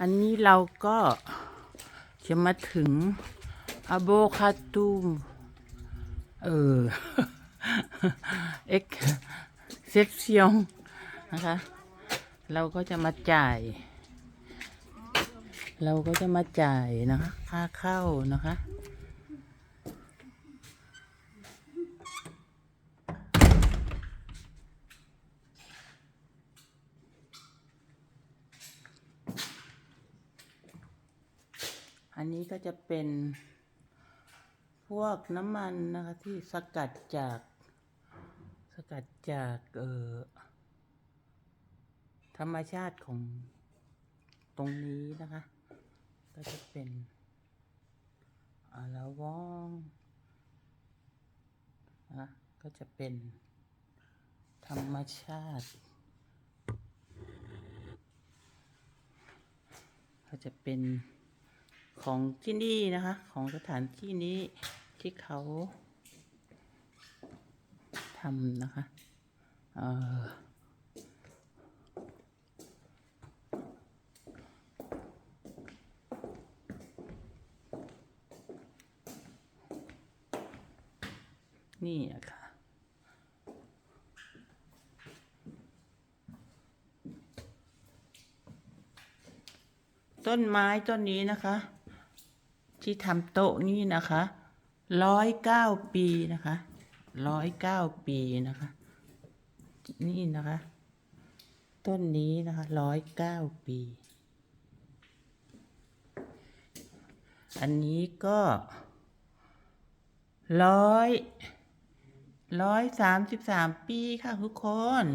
อันนี้เราก็จะมาถึงอะโบคาตูมเออเอ็กเซปซิองนะคะ เราก็จะมาจ่าย เราก็จะมาจ่ายนะคะ ค่าเข้านะคะ อันนี้ก็จะเป็นพวกน้ำมันนะคะที่สกัดจาก สกัดจากเอ่อธรรมชาติของตรงนี้นะคะ ก็จะเป็นอาละวองนะก็จะเป็นธรรมชาติ ก็จะเป็น ของที่นี่นะคะ ของสถานที่นี้ที่เขาทำนะคะ เออนี่อะค่ะ ต้นไม้ต้นนี้นะคะ ที่ทำโต๊ะนี่นะคะร้อยเก้าปีนะคะร้อยเก้าปีนะคะ นี่นะคะ ต้นนี้นะคะร้อยเก้าปี อันนี้ก็ร้อยร้อยสามสิบสามปีค่ะทุกคน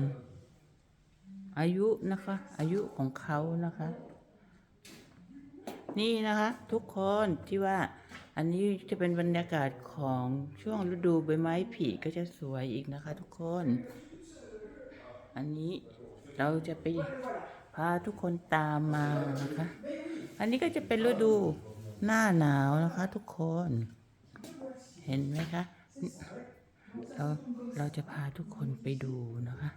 อายุนะคะ อายุของเขานะคะ นี่นะคะทุกคนที่ว่าอันนี้จะเป็นบรรยากาศของช่วงฤดูใบไม้ผลิก็จะสวยอีกนะคะ ทุกคน อันนี้เราจะไปพาทุกคนตามมานะคะ อันนี้ก็จะเป็นฤดูหน้าหนาวนะคะ ทุกคน เห็นไหมคะเราเราจะพาทุกคนไปดูนะคะ